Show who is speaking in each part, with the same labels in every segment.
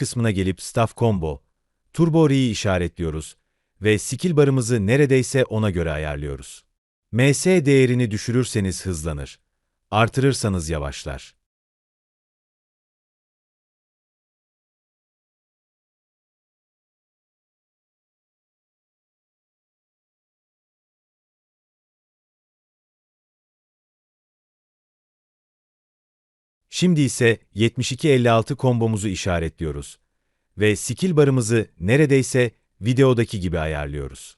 Speaker 1: kısmına gelip Staff Combo, Turbo Re'yi işaretliyoruz ve skill barımızı neredeyse ona göre ayarlıyoruz. MS değerini düşürürseniz hızlanır, artırırsanız yavaşlar. Şimdi ise 7256 kombomuzu işaretliyoruz ve skill barımızı neredeyse videodaki gibi ayarlıyoruz.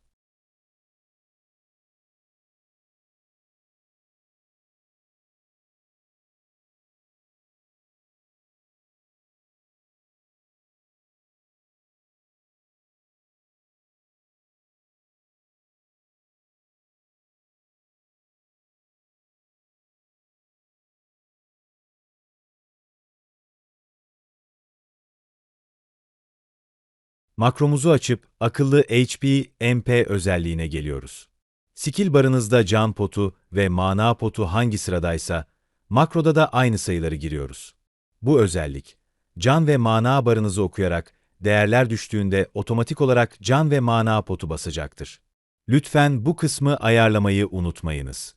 Speaker 1: Makromuzu açıp akıllı HP MP özelliğine geliyoruz. Skill barınızda can potu ve mana potu hangi sıradaysa, makroda da aynı sayıları giriyoruz. Bu özellik, can ve mana barınızı okuyarak değerler düştüğünde otomatik olarak can ve mana potu basacaktır. Lütfen bu kısmı ayarlamayı unutmayınız.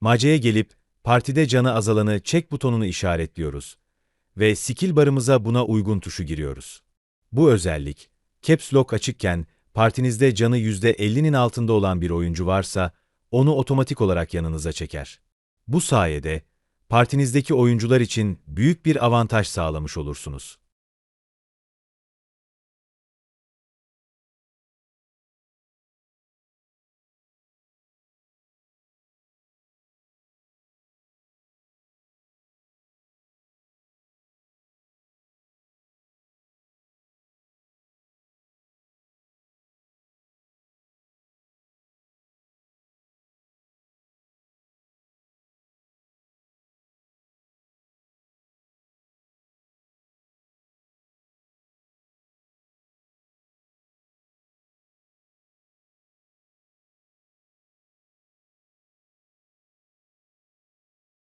Speaker 1: Maceye gelip partide canı azalanı çek butonunu işaretliyoruz ve skill barımıza buna uygun tuşu giriyoruz. Bu özellik, Caps Lock açıkken partinizde canı %50'nin altında olan bir oyuncu varsa, onu otomatik olarak yanınıza çeker. Bu sayede, partinizdeki oyuncular için büyük bir avantaj sağlamış olursunuz.